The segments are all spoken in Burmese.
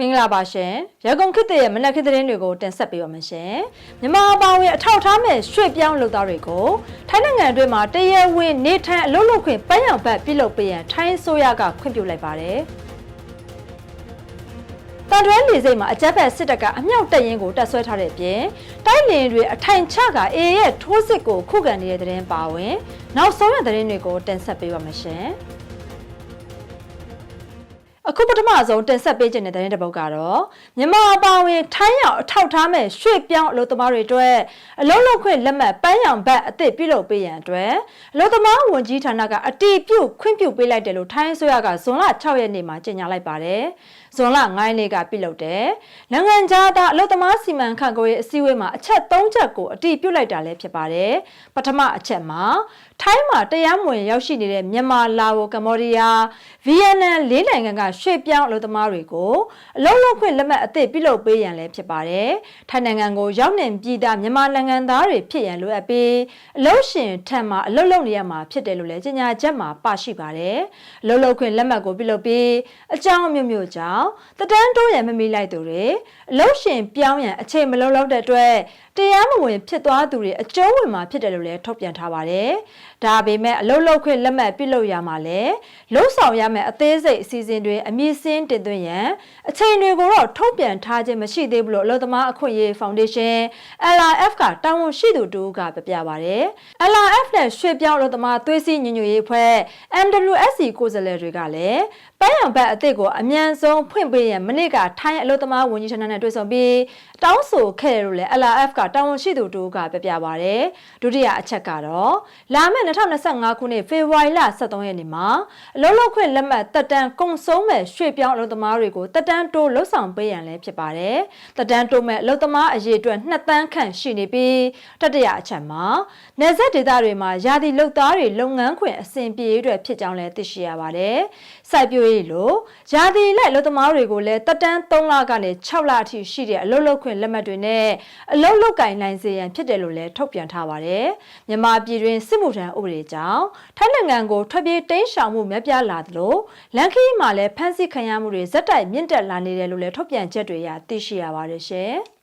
မင်္ဂလာပါရှင်ရကုန်ခေတ်ရဲ့မနက်ခင်းသတင်းတွေကိုတင်ဆက်ပေးပါမယ်ရှင်မြန်မာအပေါင်းရဲ့အထောက်ထားမဲ့ရွှေ့ပြောင်းလုပ်သားတွေကိုထိုင်းနိုင်ငံအတွင်းမှာတရဝင်နေထိုင်အလုပ်လုပ်ခွင့်ပန်းရောင်ဘတ်ပြုလုပ်ပေးရန်ထိုင်းအစိုးရကခွင့်ပြုလိုက်ပါတယ်တန်တွဲလေစိတ်မှာအကြက်ဖက်စစ်တပ်ကအမြောက်တက်ရင်ကိုတက်ဆွဲထားတဲ့အပြင်တိုက်လင်တွေအထိုင်ချကအေရဲ့ထိုးစစ်ကိုခုခံနေတဲ့သတင်းပါဝင် နောက်ဆုံးရသတင်းတွေကိုတင်ဆက်ပေးပါမယ်ရှင် အခုပထမဆုံးတင်ဆက်ပေးခြင်းတဲ့သတင်းတစ်ပုဒ်ကတော့မြန်မာအပါအဝင်ထိုင်းရောက်အထောက်ထားမဲ့ရွှေ့ပြောင်းအလုပ်သမားတွေအတွက်အလုပ်လုပ်ခွင့်လက်မှတ်ပန်းရောင်ဘတ်အသစ်ပြုလုပ်ပေးရန်အတွက်အလုပ်သမားဝန်ကြီးဌာနကအတီးပြုတ်ခွင့်ပြုပေးလိုက်တယ်လို့ထိုင်းအစိုးရကဇွန်လ6ရက်နေ့မှာကြေညာလိုက်ပါတယ်။ဇွန်လ9ရက်နေ့ကပြုလုပ်တဲ့နိုင်ငံခြားသားအလုပ်သမားစီမံခန့်ခွဲရေးအစည်းအဝေးမှာအချက်3ချက်ကိုအတီးပြုတ်လိုက်တာလည်းဖြစ်ပါတယ်။ပထမအချက်မှာထိုင်းမှာတရားမဝင်ရောက်ရှိနေတဲ့မြန်မာလာအိုကမ္ဘောဒီးယားဗီယက်နမ်လေးနိုင်ငံကရွှေ့ပြောင်းအလုပ်သမားတွေကိုအလုပ်လုပ်ခွင့်လက်မှတ်အသစ်ပြုလုပ်ပေးရန်လည်းဖြစ်ပါတယ်။ထိုင်းနိုင်ငံကိုရောက်နေပြည်သားမြန်မာနိုင်ငံသားတွေဖြစ်ရန်လိုအပ်ပြီးအလုပ်ရှင်ထံမှအလုပ်လုပ်နေရမှာဖြစ်တယ်လို့လည်းကြေညာချက်မှာပါရှိပါတယ်။အလုပ်လုပ်ခွင့်လက်မှတ်ကိုပြုလုပ်ပြီးအကြောင်းအမျိုးမျိုးကြောင့်တတန်းတိုးရန်မမိလိုက်သူတွေအလုပ်ရှင်ပြောင်းရန်အချိန်မလုံလောက်တဲ့အတွက်တရားမဝင်ဖြစ်သွားသူတွေအကျုံးဝင်မှာဖြစ်တယ်လို့လည်းထုတ်ပြန်ထားပါတယ်။ ဒါပေမဲ့အလုတ်လုတ်ခွင့်လက်မှတ်ပြုလုပ်ရမှာလဲလှုပ်ဆောင်ရမယ့်အသေးစိတ်အစီအစဉ်တွေအမည်စင်းတင်သွင်းရန်အချိန်တွေကိုတော့ထုတ်ပြန်ထားခြင်းမရှိသေးဘူးလို့အလုတ်သမားအခွင့်အရေးဖောင်ဒေးရှင်း LRF ကတာဝန်ရှိသူတူကပြပြပါတယ်။ LRF နဲ့ရွှေပြောင်းအလုတ်သမားသွေးစည်းညီညွတ်ရေးအဖွဲ့ MWSC ကိုယ်စားလှယ်တွေကလည်းပန်းရောင်ဘတ်အသစ်ကိုအမြန်ဆုံးဖွင့်ပေးရန်မနေ့ကထိုင်းအလုတ်သမားဝန်ကြီးဌာနနဲ့တွေ့ဆုံပြီးတောင်းဆိုခဲ့တယ်လို့လည်း LRF ကတာဝန်ရှိသူတူကပြပြပါတယ်။ဒုတိယအချက်ကတော့လာမယ့်2025ခုနှစ်ဖေဖော်ဝါရီလ23ရက်နေ့မှာအလုပ်လုပ်ခွင့်လက်မှတ်တက်တန်းကုန်ဆုံးမဲ့ရွှေ့ပြောင်းအလုပ်သမားတွေကိုတက်တန်းတိုးလှုပ်ဆောင်ပေးရန်လည်းဖြစ်ပါတယ်။တက်တန်းတိုးမဲ့အလုပ်သမားအရေးအတွက်2တန်းခန့်ရှိနေပြီးတတိယအချက်မှာနေဆက်ဒေသတွေမှာယာတီလုပ်သားတွေလုပ်ငန်းခွင်အဆင်ပြေရေးအတွက်ဖြစ်ကြောင်းလည်းသိရှိရပါတယ်။စိုက်ပျိုးရေးလို့ယာတီလိုက်အလုပ်သမားတွေကိုလည်းတက်တန်း3လကနေ6လအထိရှိတဲ့အလုပ်လုပ်ခွင့်လက်မှတ်တွေနဲ့အလုပ်လုပ်ကင်နိုင်စေရန်ဖြစ်တယ်လို့လည်းထုတ်ပြန်ထားပါတယ်။မြန်မာပြည်တွင်းစစ်မှုထမ်းဥပဒေကြောင့်ထိုင်းနိုင်ငံကိုထွက်ပြေးတိမ်းရှောင်မှုများပြားလာသလိုလန်ခီမှာလည်းဖမ်းဆီးခံရမှုတွေဇက်တိုက်မြင့်တက်လာနေတယ်လို့လည်းထုတ်ပြန်ချက်တွေအရသိရှိရပါတယ်ရှင်။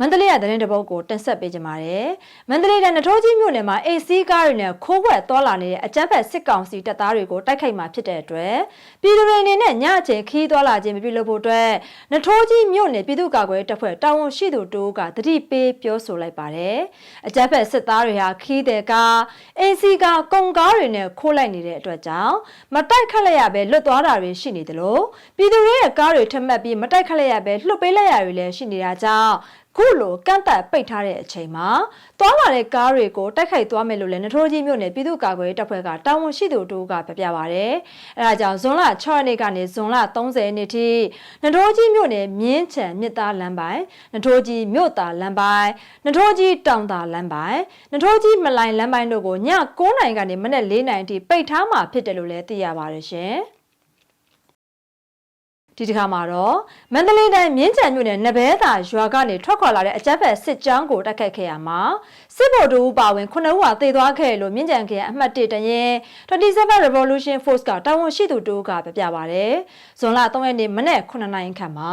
မန္တလေးရတဲ့တဲ့ပုတ်ကိုတင်ဆက်ပေးကြပါမယ်။မန္တလေးကနထိုးကြီးမြို့နယ်မှာအိတ်စီးကားတွေနဲ့ခိုးဝှက်သွားလာနေတဲ့အကြမ်းဖက်စစ်ကောင်စီတပ်သားတွေကိုတိုက်ခိုက်မှာဖြစ်တဲ့အတွက်ပြည်သူတွေအနေနဲ့ညအချိန်ခီးသွားလာခြင်းမပြုလုပ်ဖို့အတွက်နထိုးကြီးမြို့နယ်ပြည်သူ့ကာကွယ်တပ်ဖွဲ့တာဝန်ရှိသူတို့ကတတိပေးပြောဆိုလိုက်ပါတယ်။အကြမ်းဖက်စစ်သားတွေဟာခီးတဲ့ကားအိတ်စီးကားကုန်ကားတွေနဲ့ခိုးလိုက်နေတဲ့အတွက်ကြောင့်မတိုက်ခတ်လိုက်ရပဲလွတ်သွားတာတွေရှိနေတယ်လို့ပြည်သူတွေရဲ့ကားတွေထက်မှတ်ပြီးမတိုက်ခတ်လိုက်ရပဲလွှတ်ပေးလိုက်ရတွေလည်းရှိနေတာကြောင့် ခုလိုကန့်သက်ပိတ်ထားတဲ့အချိန်မှာသွားလာတဲ့ကားတွေကိုတိုက်ခိုက်သွားမယ်လို့လည်းနထိုးကြီးမြို့နယ်ပြည်သူ့ကာကွယ်ရေးတပ်ဖွဲ့ကတာဝန်ရှိသူတို့ကပြပြပါဗျ။အဲဒါကြောင့်ဇွန်လ6ရက်နေ့ကနေဇွန်လ30ရက်နေ့ထိနထိုးကြီးမြို့နယ်မြင်းချံမြစ်သားလမ်းပိုင်းနထိုးကြီးမြို့သားလမ်းပိုင်းနထိုးကြီးတောင်သားလမ်းပိုင်းနထိုးကြီးမလိုင်လမ်းပိုင်းတို့ကိုည9:00နာရီကနေမနက်4:00နာရီအထိပိတ်ထားမှာဖြစ်တယ်လို့လည်းသိရပါတယ်ရှင်။ ဒီတစ်ခါမှာတော့မန္တလေးတိုင်းမြင်းကြံမြို့နယ်နဘဲသာရွာကနေထွက်ခွာလာတဲ့အကြမ်းဖက်စစ်ကြောင်းကိုတိုက်ခိုက်ခဲ့ရမှာစစ်ဗိုလ်တူပါဝင်9ဦးဟာသေသွားခဲ့လို့မြင်းကြံခရိုင်အမှတ်1တရင်27 Revolution Force ကတာဝန်ရှိသူတို့ကပြပြပါဗျ။ဇွန်လ3ရက်နေ့မနေ့9နာရီခန့်မှာ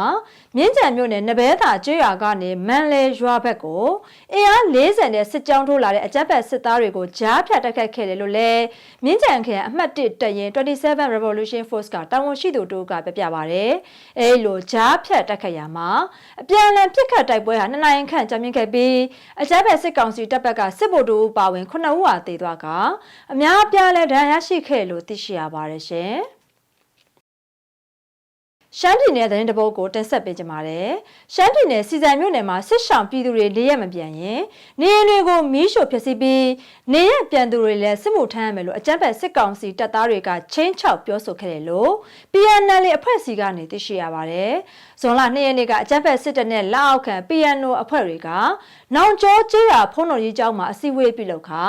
မြင်းကြံမြို့နယ်နဘဲသာကျွော်ကနေမန်လဲရွာဘက်ကိုအင်အား40နဲ့စစ်ကြောင်းထိုးလာတဲ့အကြမ်းဖက်စစ်သားတွေကိုကြားဖြတ်တိုက်ခိုက်ခဲ့တယ်လို့လည်းမြင်းကြံခရိုင်အမှတ်1တရင်27 Revolution Force ကတာဝန်ရှိသူတို့ကပြပြပါဗျ။အဲလိုကြားဖြတ်တိုက်ခိုက်ရမှာအပြန်အလှန်ပစ်ခတ်တိုက်ပွဲဟာနှစ်နိုင်ခန့်ကြာမြင့်ခဲ့ပြီးအကြမ်းဖက်စစ်ကောင်စီတပ်ဘက်ကစစ်ဗိုလ်တို့ပါဝင်9ဦးဟာသေသွားကအများအပြားလဲဒဏ်ရာရှိခဲ့လို့သိရှိရပါတယ်ရှင်။ ရှမ်းပြည်နယ်သတင်းတပုတ်ကိုတင်ဆက်ပေးကြပါမယ်။ရှမ်းပြည်နယ်စီစံမြို့နယ်မှာစစ်ဆောင်ပြည်သူတွေလေးရက်မပြန်ရင်နေရင်တွေကိုမီးရှို့ဖျက်ဆီးပြီးနေရပြန်သူတွေလည်းစစ်မှုထမ်းရမယ်လို့အကြမ်းဖက်စစ်ကောင်စီတပ်သားတွေကချင်းချောက်ပြောဆိုခဲ့တယ်လို့ PNL အဖွဲ့စီကနေသိရှိရပါတယ်။ ဇွန်လ2ရက်နေ့ကအကြမ်းဖက်စစ်တပ်နဲ့လက်အောက်ခံ PNO အဖွဲ့တွေကနောင်ကျောကျေးရွာဖုံးတော်ကြီးကျောင်းမှာအစည်းအဝေးပြုလုပ်ခါ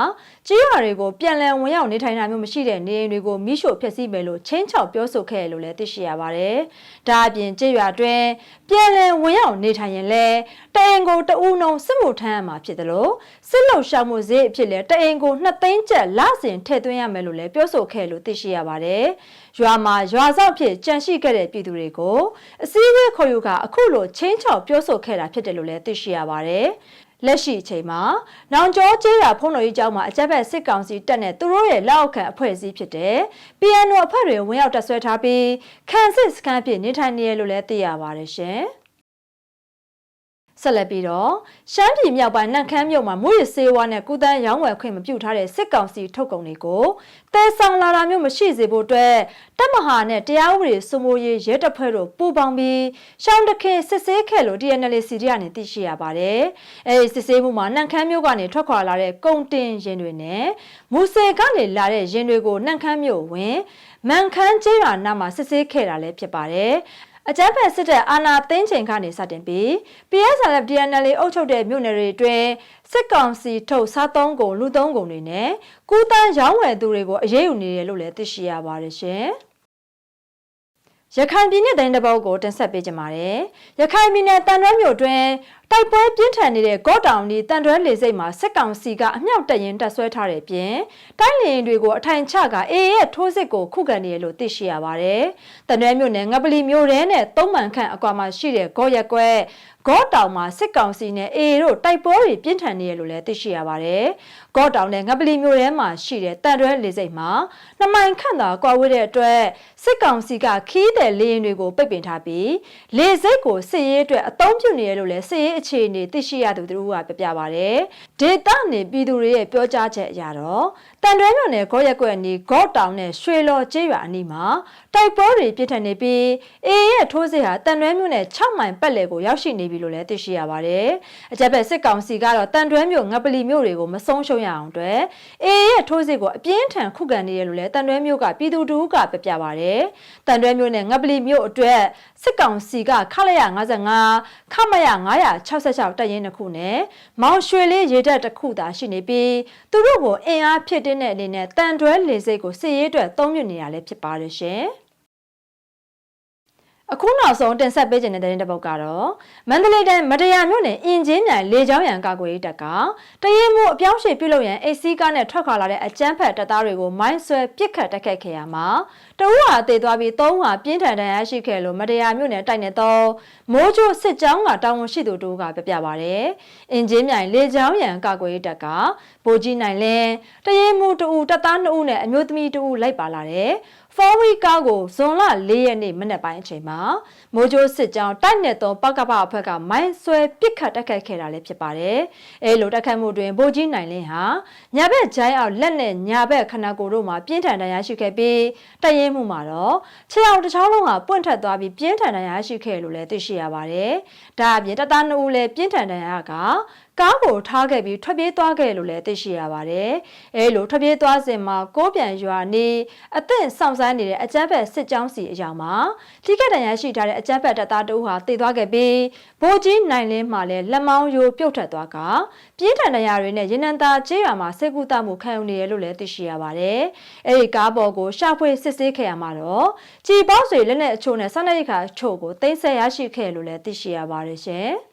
ကျေးရွာတွေကိုပြန်လည်ဝင်ရောက်နေထိုင်တာမျိုးမရှိတဲ့နေအိမ်တွေကိုမိရှို့ဖျက်ဆီးမယ်လို့ချင်းချောက်ပြောဆိုခဲ့တယ်လို့လည်းသိရှိရပါတယ်။ဒါအပြင်ကျေးရွာတွင်ပြန်လည်ဝင်ရောက်နေထိုင်ရင်လည်းတအိမ်ကိုတဦးနှုံစစ်မှုထမ်းရမှာဖြစ်တယ်လို့စစ်လုံရှောက်မှုဈေးအဖြစ်လည်းတအိမ်ကို2သိန်းကျပ်လစဉ်ထည့်သွင်းရမယ်လို့လည်းပြောဆိုခဲ့လို့သိရှိရပါတယ်။ရွာမှာရွာစောင့်ဖြစ်ကြန့်ရှိခဲ့တဲ့ပြည်သူတွေကိုအစည်းအဝေးခေါ်ယူကအခုလိုချင်းချောက်ပြောဆိုခဲ့တာဖြစ်တယ်လို့လည်းသိရှိရပါတယ်။လက်ရှိအချိန်မှာနောင်ကျောကျေးရွာဖုံးတော်ကြီးကျောင်းမှာအကြက်ဘက်စစ်ကောင်စီတပ်နဲ့သူတို့ရဲ့လက်အောက်ခံအဖွဲ့အစည်းဖြစ်တဲ့ PNO အဖွဲ့တွေဝင်ရောက်တပ်ဆွဲထားပြီးခန့်စစ်စခန်းဖြစ်နေထိုင်နေရလို့လည်းသိရပါတယ်ရှင်။ ဆက်လက်ပြီးတော့ရှမ်းပြည်မြောက်ပိုင်းနန့်ခမ်းမြို့မှာမူရစေဝါနဲ့ကုသန်းရောင်းဝယ်ခွင့်မပြုထားတဲ့စစ်ကောင်စီထုတ်ကုန်တွေကိုတဲဆောင်လာတာမျိုးမရှိစေဖို့အတွက်တပ်မဟာနဲ့တရားဥပဒေစိုးမိုးရေးရဲတပ်ဖွဲ့တို့ပူးပေါင်းပြီးရှောင်းတခင်စစ်ဆေးခဲ့လို့ DNL စီရီကနေသိရှိရပါတယ်။အဲဒီစစ်ဆေးမှုမှာနန့်ခမ်းမြို့ကနေထွက်ခွာလာတဲ့ကုန်တင်ရင်တွေနဲ့မူဆယ်ကနေလာတဲ့ရင်တွေကိုနန့်ခမ်းမြို့ဝင်မန်ခမ်းကျေးရွာနားမှာစစ်ဆေးခဲ့တာလည်းဖြစ်ပါတယ်။ အကြမ်းဖက်စစ်တပ်အာဏာသိမ်းချိန်ကနေစတင်ပြီး PSRF DNL အုပ်ချုပ်တဲ့မြို့နယ်တွေအတွင်းစစ်ကောင်စီထုတ်စားသုံးကုန်လူသုံးကုန်တွေနဲ့ကူးတန်းရောင်းဝယ်သူတွေကိုအရေးယူနေတယ်လို့လည်းသိရှိရပါတယ်ရှင်။ရခိုင်ပြည်နယ်တိုင်းတစ်ပုတ်ကိုတင်ဆက်ပေးကြပါမယ်။ရခိုင်ပြည်နယ်တန်တွဲမြို့တွင်တိုက်ပွဲပြင်းထန်နေတဲ့ကော့တောင်ဒီတန်တွဲလေစိတ်မှာစစ်ကောင်စီကအမြောက်တရင်တက်ဆွဲထားတဲ့ပြင်တိုင်းလျင်တွေကိုအထိုင်ချကအေးရဲ့ထိုးစစ်ကိုခုခံနေရလို့သိရှိရပါတယ်။တန်တွဲမြို့နယ်ငပလီမြို့ထဲနဲ့သုံးမှန်ခန့်အကွာမှာရှိတဲ့ကော့ရက်ကွက်ဂေါတောင်မှာစစ်ကောင်စီနဲ့အေတို့တိုက်ပွဲတွေပြင်းထန်နေရလို့လည်းသိရှိရပါတယ်။ဂေါတောင်နဲ့ငပလီမျိုးထဲမှာရှိတဲ့တန်တွဲလေစိတ်မှာနှမိုင်ခန့်သာကွာဝေးတဲ့အတွက်စစ်ကောင်စီကခီးတဲ့လေရင်တွေကိုပိတ်ပင်ထားပြီးလေစိတ်ကိုစစ်ရေးအတွက်အသုံးပြုနေရလို့လည်းစစ်ရေးအခြေအနေသိရှိရသူတို့ကပြပြပါတယ်။ဒေတာနေပြည်သူတွေရဲ့ပြောကြားချက်အရတော့တန်တွဲမြို့နယ်ဂေါရက်ကွက်အနီးဂေါတောင်နဲ့ရွှေလော်ကျေးရွာအနီးမှာတိုက်ပွဲတွေပြင်းထန်နေပြီးအေရဲ့ထိုးစစ်ဟာတန်တွဲမြို့နယ်6မိုင်ပတ်လည်ကိုရောက်ရှိနေပြီလို့လည်းသိရှိရပါတယ်။အကြက်ဘက်စစ်ကောင်စီကတော့တန်တွဲမြို့ငပလီမြို့တွေကိုမဆုံးရှုံးရအောင်အတွက်အေရဲ့ထိုးစစ်ကိုအပြင်းထန်ခုခံနေရလို့လည်းတန်တွဲမြို့ကပြည်သူတူကပြပြပါတယ်။တန်တွဲမြို့နယ်ငပလီမြို့အတွက်စစ်ကောင်စီကခလရ55ခမရ966တပ်ရင်းတစ်ခုနဲ့မောင်ရွှေလေးရေတပ်တစ်ခုသာရှိနေပြီးသူတို့ကိုအင်အားဖြစ်တဲ့အနေနဲ့တန်တွဲလေစိတ်ကိုစစ်ရေးအတွက်သုံးမြနေရလဲဖြစ်ပါတယ်ရှင်။ အခုနောက်ဆုံးတင်ဆက်ပေးခြင်းတဲ့တဲ့တစ်ပုတ်ကတော့မန္တလေးတိုင်းမတရားမြို့နယ်အင်ဂျင်မြိုင်လေချောင်းရံကာကွယ်ရေးတပ်ကတရင်မှုအပြောင်းရွှေ့ပြုလုပ်ရန်အိတ်စီးကားနဲ့ထွက်ခွာလာတဲ့အကြမ်းဖက်တပ်သားတွေကိုမိုင်းဆွဲပစ်ခတ်တိုက်ခိုက်ခဲ့ရမှာတအူးဟာတည်သွားပြီးသုံးဟာပြင်းထန်ဒဏ်ရာရှိခဲ့လို့မတရားမြို့နယ်တိုက်နေတော့မိုးချိုးစစ်ကြောင်းကတာဝန်ရှိသူတို့ကပြပြပါဗျ။အင်ဂျင်မြိုင်လေချောင်းရံကာကွယ်ရေးတပ်ကဗိုလ်ကြီးနိုင်လင်းတရင်မှုတအူတပ်သား2ဦးနဲ့အမျိုးသမီး2ဦးလိုက်ပါလာတယ်။ ဖော်ဝီကားကိုဇွန်လ၄ရက်နေ့မနက်ပိုင်းအချိန်မှာမိုးကြိုးစစ်ကြောင်းတိုက်နယ်သောပကပအဖွဲ့ကမိုင်းဆွဲပစ်ခတ်တိုက်ခိုက်ခဲ့တာလည်းဖြစ်ပါတယ်။အဲလိုတိုက်ခိုက်မှုတွင်ဗိုလ်ကြီးနိုင်လင်းဟာညာဘက်ဂျိုင်းအောင်လက်နဲ့ညာဘက်ခနာကိုယ်တို့မှာပြင်းထန်ဒဏ်ရာရှိခဲ့ပြီးတရင်မှုမှာတော့ခြေအောင်တစ်ချောင်းလုံးဟာပွင့်ထက်သွားပြီးပြင်းထန်ဒဏ်ရာရှိခဲ့လို့လည်းသိရှိရပါတယ်။ဒါအပြင်တပ်သား2ဦးလည်းပြင်းထန်ဒဏ်ရာက ကားကိုထားခဲ့ပြီးထွက်ပြေးသွားခဲ့လို့လည်းသိရှိရပါတယ်။အဲလိုထွက်ပြေးသွားစဉ်မှာကိုးပြန်ရွာနေအသင့်ဆောင်ဆိုင်နေတဲ့အကြမ်းဖက်စစ်ကြောင်းစီအယောင်မှာထိခိုက်ဒဏ်ရာရှိထားတဲ့အကြမ်းဖက်တပ်သားတဦးဟာတည်သွားခဲ့ပြီးဗိုလ်ကြီးနိုင်လင်းမှလည်းလက်မောင်းယိုပြုတ်ထွက်သွားကပြင်းထန်ဒဏ်ရာတွေနဲ့ရင်းနှံသားကျေးရွာမှာစိတ်ကူးတမှုခံယူနေရလို့လည်းသိရှိရပါတယ်။အဲဒီကားပေါ်ကိုရှာဖွေစစ်ဆေးခဲ့ရမှာတော့ကြည်ပေါက်ဆွေလက်နဲ့အချို့နဲ့ဆန္ဒရိတ်ခါချို့ကိုသိမ်းဆည်းရရှိခဲ့လို့လည်းသိရှိရပါတယ်ရှင်။